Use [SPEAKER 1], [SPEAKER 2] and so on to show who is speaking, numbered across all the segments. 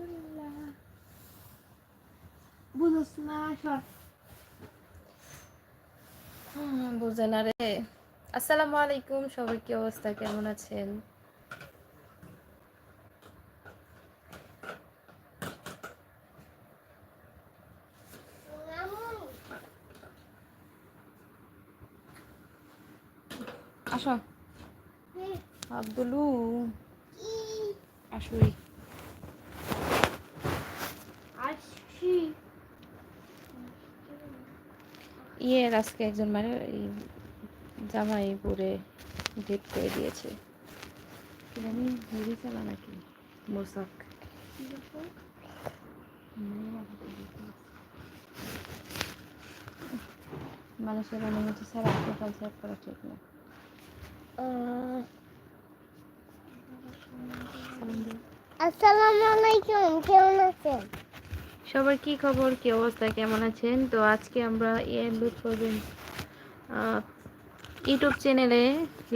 [SPEAKER 1] আলহামদুলিল্লাহ। বুঝোস না সর
[SPEAKER 2] বুঝে না রে। আসসালামু আলাইকুম সবাই কি অবস্থা? কেমন আছেন? আসো। আব্দুলু। আসুই
[SPEAKER 1] আসছি
[SPEAKER 2] ইয়ে আজকে একজন মানে এই জামাই পরে ডেট করে দিয়েছে। জানি মুড়ি চালা নাকি? মোসাক। মানুষের অনুমতি ছাড়া প্রোফাইল সেট করা ঠিক না।
[SPEAKER 1] আসসালামু আলাইকুম কেমন আছেন?
[SPEAKER 2] সবার কি খবর? কি অবস্থা? কেমন আছেন? তো আজকে আমরা ইউটিউব চ্যানেলে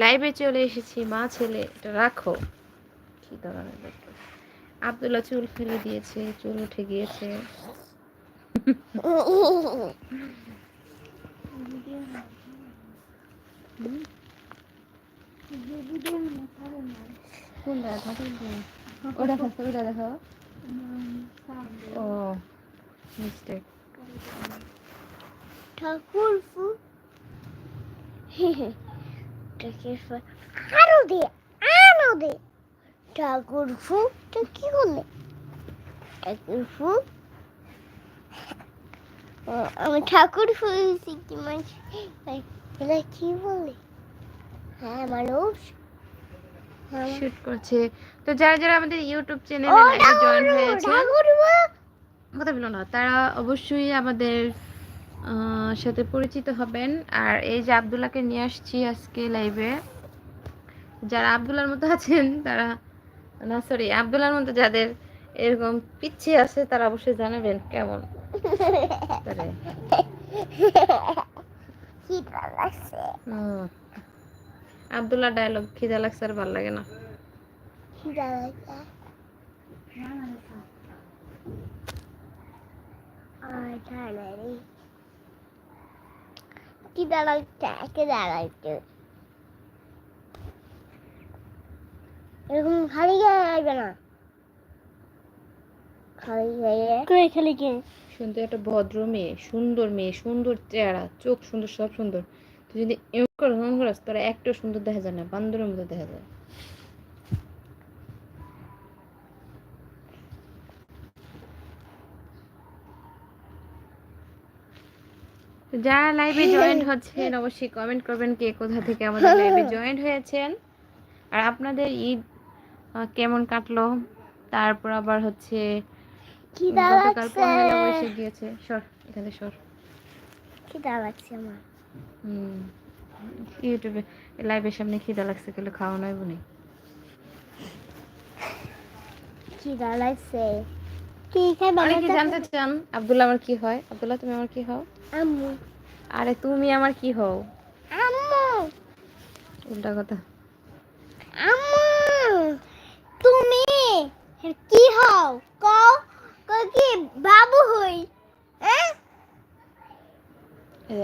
[SPEAKER 2] লাইভে চলে এসেছি। মা ছেলে এটা রাখো। কি ধরনের ব্যাপার? আব্দুল্লাহ চুল ফেলে দিয়েছে চুল উঠে গিয়েছে। কোনটা? ওটা থাকতো ওটা দেখো ও মিস্টেক
[SPEAKER 1] ঠাকুর ফু আরও দে আরও দে ঠাকুর ফু কি বলে ঠাকুর ফু আমি ঠাকুর ফু শিখি এটা কি বলে হ্যাঁ মানুষ
[SPEAKER 2] শুট করছে। তো যারা যারা আমাদের ইউটিউব চ্যানেলে জয়েন হয়েছে কথা বলো না তারা অবশ্যই আমাদের সাথে পরিচিত হবেন। আর এই যে আবদুল্লাহকে নিয়ে আসছি আজকে লাইভে যারা আবদুল্লার মতো আছেন তারা না সরি আবদুল্লার মতো যাদের এরকম পিচ্ছি আছে তারা অবশ্যই জানাবেন কেমন।
[SPEAKER 1] লাগছে।
[SPEAKER 2] হুম। আবদুল্লাহ ডায়লগ খিদা লাগছে আর ভালো লাগে না।
[SPEAKER 1] খিদা লাগছে। লাগছে এরকম খালি গায়ে আসবে না। খালি গায়ে কই খালি কে
[SPEAKER 2] সুন্দর একটা ভদ্র মেয়ে সুন্দর মেয়ে সুন্দর চেহারা চোখ সুন্দর সব সুন্দর। তুই যদি এমন করে মন করাস তোরা একটু সুন্দর দেখা যায় না বান্দরের মতো দেখা যায়। যারা লাইভে জয়েন্ট হচ্ছেন অবশ্যই কমেন্ট করবেন কে কোথা থেকে আমাদের লাইভে জয়েন্ট হয়েছেন। আর আপনাদের ঈদ কেমন কাটলো? তারপর আবার হচ্ছে পহেলা বৈশাখ গিয়েছে। সর এখানে সর।
[SPEAKER 1] খিদা লাগছে আমার।
[SPEAKER 2] হুম ইউটিউবে লাইভের সামনে খিদা লাগছে গেলে খাওয়া নয় বলে
[SPEAKER 1] খিদা লাগছে। কি খাই
[SPEAKER 2] অনেকে জানতে চান আব্দুল্লাহ আমার কি হয়? আব্দুল্লাহ তুমি আমার কি হও?
[SPEAKER 1] আম্মু।
[SPEAKER 2] আরে তুমি আমার কি হও?
[SPEAKER 1] আম্মু।
[SPEAKER 2] উল্টা কথা।
[SPEAKER 1] আম্মু তুমি কি হও কও কও কি বাবু হই হ্যাঁ
[SPEAKER 2] এই যে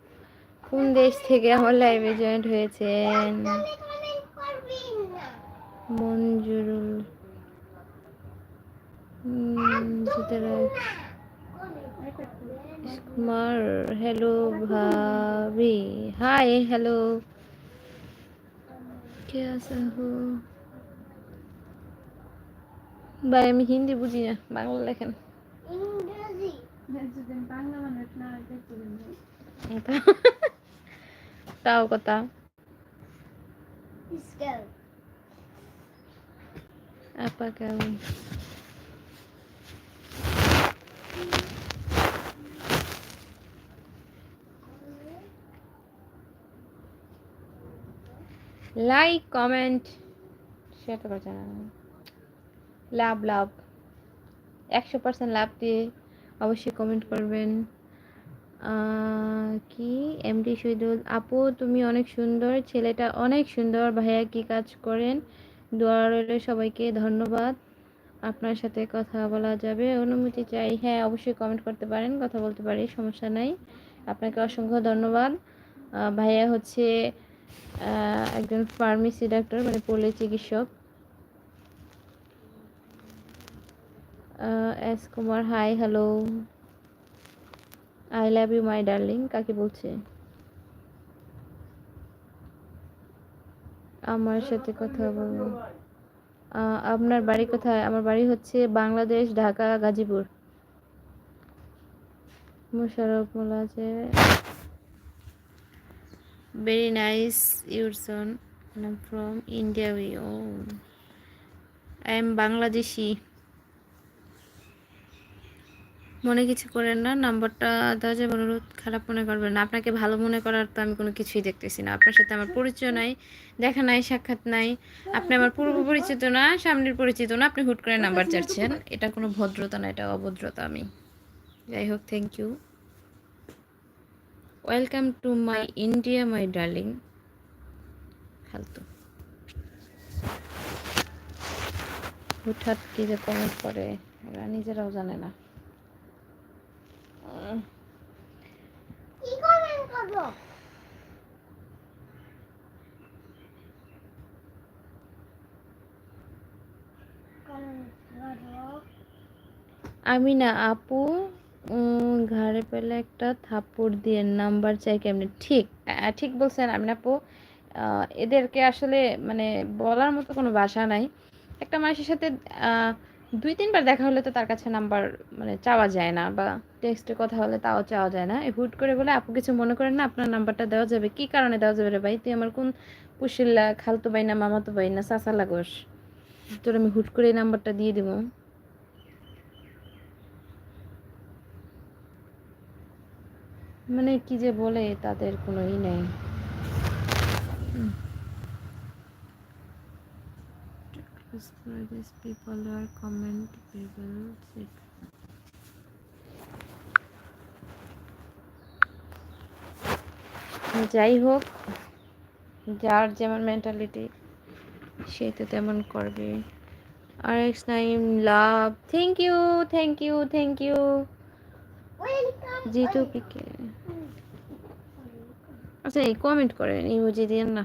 [SPEAKER 2] কোন দেশ থেকে আমার লাইভে জয়েন্ট হয়েছেন? মঞ্জুরুল। কুমার হ্যালো ভাবি। হাই হ্যালো কেসা হো ভাই আমি হিন্দি বুঝি না বাংলা লেখেন।
[SPEAKER 1] ইংরেজি।
[SPEAKER 2] বাংলা মানে
[SPEAKER 1] তাও
[SPEAKER 2] কথা। কেমন? লাইক কমেন্ট সেটা করছে না। লাভ লাভ একশো পার্সেন্ট লাভ দিয়ে অবশ্যই কমেন্ট করবেন। কি? M MD Shahidul. আপু, তুমি অনেক সুন্দর। ছেলেটা অনেক সুন্দর। ভাইয়া কি কাজ করেন? দোয়া রইল সবাইকে। ধন্যবাদ। আপনার সাথে কথা বলা যাবে। অনুমতি চাই। হ্যাঁ অবশ্যই কমেন্ট করতে পারেন। কথা বলতে পারি, সমস্যা নাই। আপনাকে অসংখ্য ধন্যবাদ। ভাইয়া হচ্ছে একজন ফার্মেসি ডাক্তার মানে পল্লী চিকিৎসক। S Kumar hi hello I love you my darling কাকে বলছে? আমার সাথে কথা বলব আপনার বাড়ি কোথায়? আমার বাড়ি হচ্ছে বাংলাদেশ, ঢাকা, গাজীপুর। মুশারফ মোল্লা আছে। Very nice your son from India we O I am Bangladeshi মনে কিছু করেন না, নাম্বারটা দেওয়া যাবে, অনুরোধ, খারাপ মনে করবেন না। আপনাকে ভালো মনে করার তো আমি কোনো কিছুই দেখতেছি না। আপনার সাথে আমার পরিচয় নাই, দেখা নাই, সাক্ষাৎ নাই। আপনি আমার পূর্ব পরিচিত না, সামনের পরিচিত না, আপনি হুট করে নাম্বার চাচ্ছেন। এটা কোনো ভদ্রতা না, এটা অভদ্রতা আমি। যাই হোক thank you welcome to my India my darling ফালতু। হুটহাট কি যে কমেন্ট করে, এরা নিজেরাও জানে না উম,
[SPEAKER 1] কি কমেন্ট করব কমেন্ট করব
[SPEAKER 2] আমি না আপু ঘাড়ে পেলে একটা থাপ্পড় দিয়ে নাম্বার চাই কেমনি? ঠিক ঠিক বলছেন আমি আপু। এদেরকে আসলে মানে বলার মতো কোনো ভাষা নাই। একটা মানুষের সাথে দুই তিনবার দেখা হলে তো তার কাছে নাম্বার মানে চাওয়া যায় না বা টেক্সটে কথা হলে তাও চাওয়া যায় না। হুট করে বলে, আপু কিছু মনে করেন না? আপনার নাম্বারটা দেওয়া যাবে? কি কারণে দেওয়া যাবে রে ভাই? তুই আমার কোন পুশিল্লা, খালতো ভাই না মামাতো ভাই না চাচা লাগোস? তোর আমি হুট করে এই নাম্বারটা দিয়ে দিব। মানে কি যে বলে, তাদের কোনো ই নেই। People are comment people যাই হোক যার যেমন মেন্টালিটি সে তো তেমন করবে। আর X Naim love thank you thank you thank
[SPEAKER 1] you
[SPEAKER 2] Jitu PK আচ্ছা এই কমেন্ট করেন ইমোজি দিয়েন না।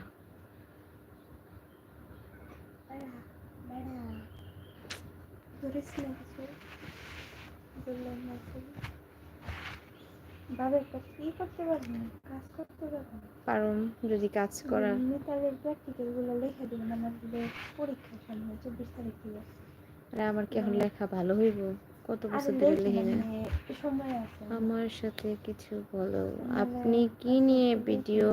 [SPEAKER 3] করিস না কিছু? বললাম না তো। বাবার কাছে কি করতে পারবি না? কাজ করতে পারবি
[SPEAKER 2] যদি কাজ
[SPEAKER 3] প্র্যাকটিক্যালগুলো লিখে দিবেন আমাদের পরীক্ষার সামনে চব্বিশ তারিখ।
[SPEAKER 2] আরে আমার কি এখন লেখা ভালো হইব? কত বছর ধরে
[SPEAKER 3] লিখি
[SPEAKER 2] না
[SPEAKER 3] মানে সময় আছে।
[SPEAKER 2] আমার সাথে কিছু বলো। আপনি কি নিয়ে ভিডিও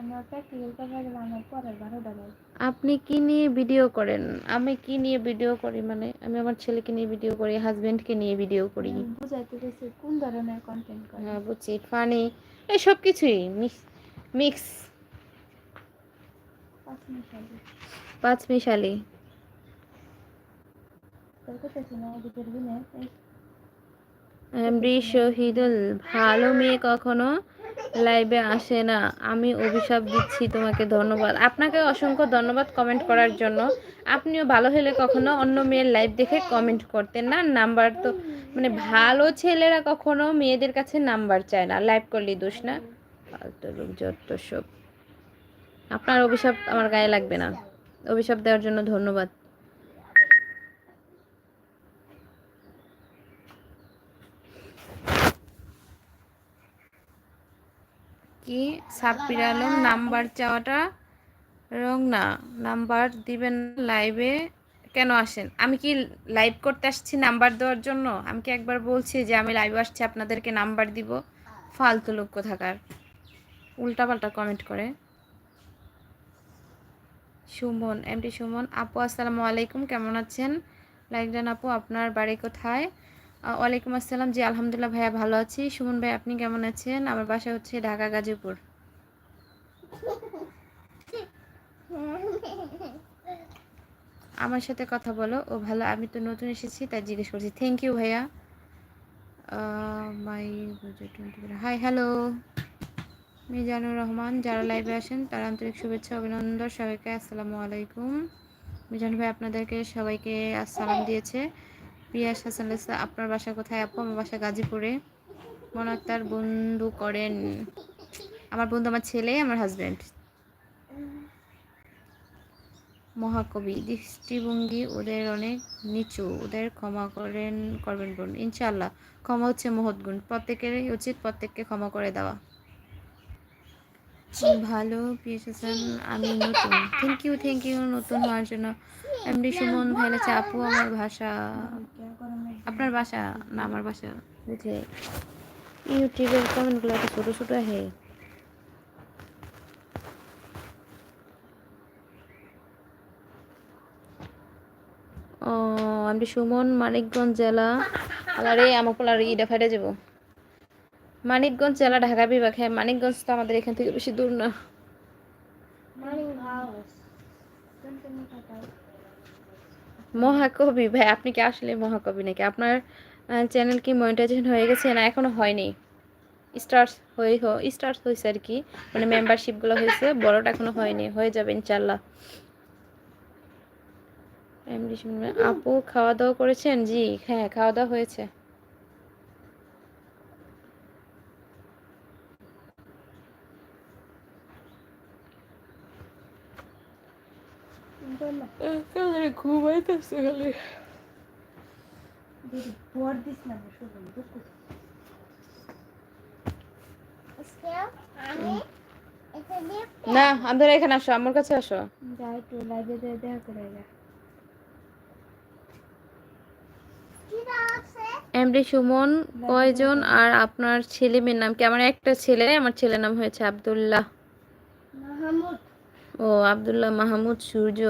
[SPEAKER 3] আমার প্র্যাকটিক্যাল গেলে আমার পরের বারোটা বাজে
[SPEAKER 2] আপনি কি নিয়ে ভিডিও করেন? আমি কি নিয়ে ভিডিও করি মানে? আমি আমার ছেলেকে নিয়ে ভিডিও করি হাজবেন্ডকে নিয়ে ভিডিও করি।
[SPEAKER 3] আমি বুঝাইতে গেছি কোন ধরনের কন্টেন্ট করে
[SPEAKER 2] হ্যাঁ বুঝছি ফানি এই সব কিছুই মিক্স
[SPEAKER 3] পাঁচ
[SPEAKER 2] পাঁচ মিশালি। ভালো মেয়ে কখনো লাইভে আসে না। আমি অভিশাপ দিচ্ছি তোমাকে ধন্যবাদ। আপনাকে অসংখ্য ধন্যবাদ কমেন্ট করার জন্য। আপনিও ভালো হলে কখনো অন্য মেয়ের লাইভ দেখে কমেন্ট করতেন না। নাম্বার তো মানে ভালো ছেলেরা কখনো মেয়েদের কাছে নাম্বার চায় না। লাইভ করলেই দোষ না। ফালতু লোক যত সব। আপনার অভিশাপ আমার গায়ে লাগবে না। অভিশাপ দেওয়ার জন্য ধন্যবাদ। কি? সাব্বির আলম নাম্বার চাওয়াটা রং না। নাম্বার দিবেন লাইভে? কেন আসেন? আমি কি লাইভ করতে আসছি নাম্বার দেওয়ার জন্য? আমি কি একবার বলছি যে আমি লাইভে আসছি, আপনাদেরকে নাম্বার দিব? ফালতু লোক কোথাকার? উল্টাপাল্টা কমেন্ট করে। সুমন এমটি সুমন, আপু, আসসালামু আলাইকুম, কেমন আছেন? লাইক দেন আপু, আপনার বাড়ি কোথায়? ওয়ালাইকুম আসসালাম। জি, আলহামদুলিল্লাহ ভাইয়া ভালো আছি। সুমন ভাই, আপনি কেমন আছেন? আমার বাসা হচ্ছে ঢাকা, গাজীপুর। আমার সাথে কথা বলো। ও ভালো, আমি তো নতুন এসেছি, তাই জিজ্ঞেস করছি। থ্যাংক ইউ ভাইয়া। My hi hello Mizanur Rahman, যারা লাইভে আসেন তার আন্তরিক শুভেচ্ছা, অভিনন্দন সবাইকে। আসসালামু আলাইকুম। মিজান ভাই, আপনাদেরকে সবাইকে আসসালাম দিয়েছে। পিয়াস হাসান লেসা আপনার বাসা কোথায় আপু? আমার বাসা গাজীপুরে। মনার তার বন্ধু করেন। আমার বন্ধু আমার ছেলে, আমার হাজব্যান্ড মহাকবি, দৃষ্টিভঙ্গি ওদের অনেক নিচু। ওদের ক্ষমা করেন, করবেন বোন ইনশাল্লাহ ক্ষমা হচ্ছে মহৎ গুণ। প্রত্যেকেরই উচিত প্রত্যেককে ক্ষমা করে দেওয়া। ভালো পিএসএসএন আমি নতুন। থ্যাংক ইউ থ্যাংক ইউ নতুন হওয়ার জন্য। এমডি সুমন ভাই লেখছে আপু, আমার ভাষা। আপনার বাসা না, আমার বাসা বুঝে ইউটিউবের কমেন্টগুলো এত ছোটো ছোটো হে। ও আমি সুমন, মানিকগঞ্জ জেলা। আরে, আমার পোলার ইটা ফাইটে যাব। মানিকগঞ্জ জেলা, ঢাকা বিভাগ। হ্যাঁ মানিকগঞ্জ তো আমাদের এখান থেকে বেশি দূর না। মহাকবি, ভাই, আপনি কি আসলে মহাকবি নাকি? আপনার চ্যানেল কি মনিটাইজেশন হয়ে গেছে না এখনও হয়নি? স্টার্স হয়ে স্টার্স হয়েছে আর কি। মানে মেম্বারশিপগুলো হয়েছে বড়টা এখনও হয়নি। হয়ে যাবে ইনশাল্লাহ আপু খাওয়া দাওয়া করেছেন? জি হ্যাঁ খাওয়া দাওয়া হয়েছে। খালি
[SPEAKER 3] দিস না শুধু
[SPEAKER 1] আমি এটা
[SPEAKER 2] না আমাদের এখানে আসো আমার কাছে আসো।
[SPEAKER 3] যা একটু লাইভে দেখা করে যা
[SPEAKER 2] এমডি সুমন কয়জন? আর আপনার ছেলে মেয়ের নাম কি? আমার একটা ছেলে আমার ছেলের নাম হয়েছে আব্দুল্লাহ।
[SPEAKER 1] মাহমুদ।
[SPEAKER 2] ও আব্দুল্লাহ মাহমুদ সূর্য।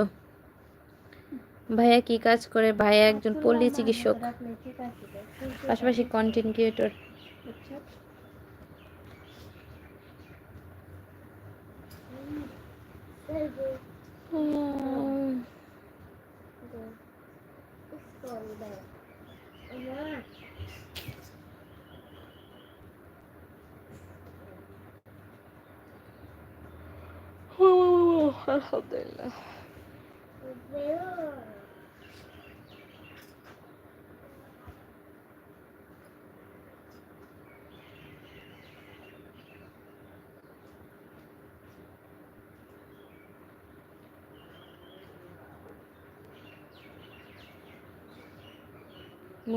[SPEAKER 2] ভাইয়া কি কাজ করে? ভাইয়া একজন পল্লী চিকিৎসক পাশাপাশি কন্টেন্ট ক্রিয়েটর আলহামদুলিল্লাহ।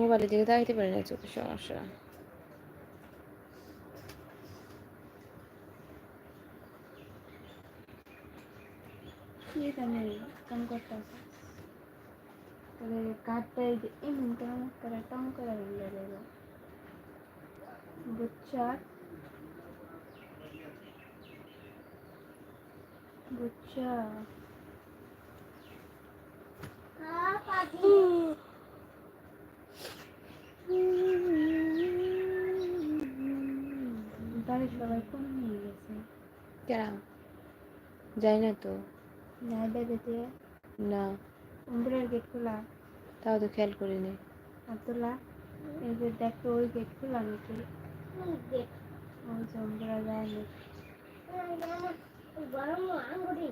[SPEAKER 2] মোবাইলের দিকে তাকাইতে পারি না চোখে সমস্যা।
[SPEAKER 3] কাম করতেছে তবে কাঠটা এই যে এমন কেমন করে টং করে উল্লে দেব বুচ্চা বুচ্চা বাড়ির সবাই কোন নিয়ে গেছে?
[SPEAKER 2] কেন যাই না তো।
[SPEAKER 3] না বেঁধেতে
[SPEAKER 2] না।
[SPEAKER 3] উমরের গেট খোলা?
[SPEAKER 2] তাও তো খেয়াল করিনি।
[SPEAKER 3] আব্দুল্লাহ এই যে দেখো ওই গেট খোলা নাকি? ওই যে যায় নাকি।
[SPEAKER 1] গরম আঙ্গুরি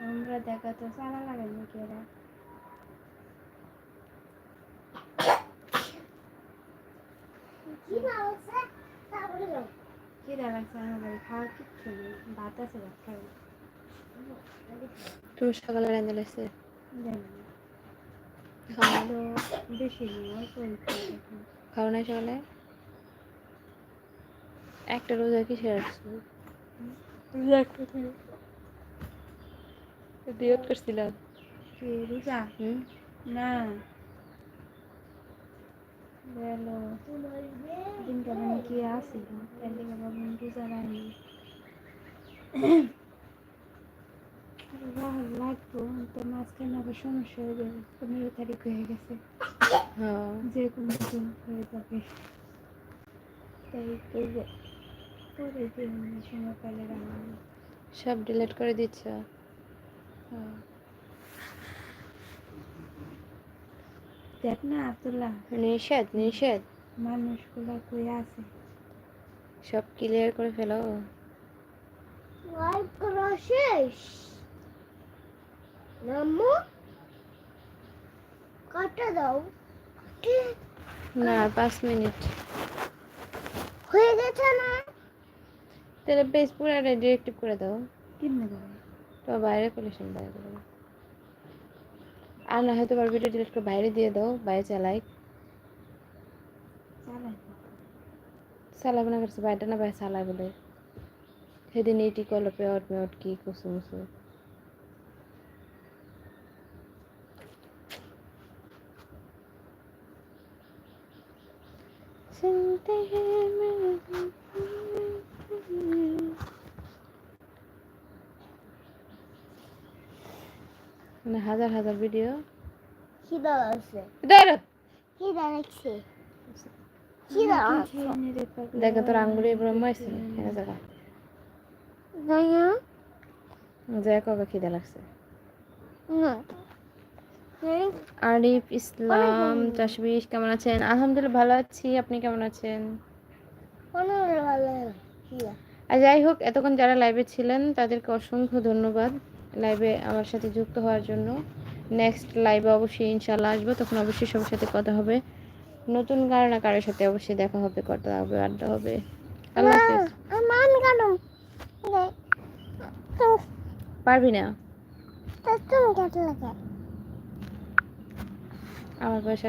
[SPEAKER 3] আমরা দেখা তো সারা লাগে নাকি এরা
[SPEAKER 1] কি তারপরে যাও
[SPEAKER 3] কি দেখাচ্ছে খাওয়ার কিচ্ছু নেই ভাত আছে ভাত খাবে
[SPEAKER 2] তুমি সকালে রান্না লাগছে?
[SPEAKER 3] তো বেশি।
[SPEAKER 2] খাও না সকালে? একটা রোজা কি সেরে দিয়ত করছিলাম
[SPEAKER 3] কি রোজা। না। গেলো দিনটা মানে কি আসি তার দিকে ভাবলাম রোজা রাখি লাগবো তো মাঝখানে আবার সমস্যা হয়ে যাবে পনেরো তারিখ হয়ে গেছে
[SPEAKER 2] হ্যাঁ
[SPEAKER 3] যে কোনো দিন হয়ে যাবে তাই পরে দিন সময় পেলে রান্না
[SPEAKER 2] সব ডিলিট করে দিচ্ছ
[SPEAKER 3] হ্যাঁ। দেখ না আব্দুল্লাহ।
[SPEAKER 2] নিষেধ নিষেধ।
[SPEAKER 3] মানুষগুলো কই আছে?
[SPEAKER 2] সব ক্লিয়ার করে ফেলো।
[SPEAKER 1] করা শেষ। নামো কাটা দাও।
[SPEAKER 2] না পাঁচ মিনিট।
[SPEAKER 1] হয়ে গেছে না?
[SPEAKER 2] তাহলে বেশ পুরো ডিরেক্টিভ করে দাও।
[SPEAKER 3] কিনে দেবে।
[SPEAKER 2] তো বাইরে করেছেন বাইরে করে। আর না হয়তো আবার ভিডিও ডিলিট করে বাইরে দিয়ে দাও বাইরে চালাই
[SPEAKER 3] চালাই
[SPEAKER 2] চালাবে না করছে বাইরে না বাইরে চালাই বলে সেদিন এইটি করলো পেওয়াট মেওয়াট কি কুসু মুসু सुनते हैं मेरे মানে হাজার হাজার ভিডিও
[SPEAKER 1] খিদা লাগছে।
[SPEAKER 2] ধরো।
[SPEAKER 1] খিদা লাগছে। খিদা লাগছে।
[SPEAKER 2] দেখো তোর আঙ্গুলি এবার মারছে হ্যাঁ জায়গা
[SPEAKER 1] জানো?
[SPEAKER 2] যে কবে খিদে লাগছে।
[SPEAKER 1] না।
[SPEAKER 2] আরিফ ইসলাম চাশবিশ কেমন আছেন? আলহামদুলিল্লাহ ভালো আছি। আপনি কেমন আছেন?
[SPEAKER 1] ভালো।
[SPEAKER 2] যাই হোক এতক্ষণ যারা লাইভে ছিলেন তাদেরকে অসংখ্য ধন্যবাদ। লাইভে আমার সাথে যুক্ত হওয়ার জন্য। নেক্সট লাইভে অবশ্যই ইনশাল্লাহ আসব। তখন অবশ্যই সবার সাথে কথা হবে। নতুন কারও না কারোর সাথে অবশ্যই দেখা হবে কথা হবে আড্ডা হবে। আল্লাহ হাফেজ। পারবি না? আমার পয়সা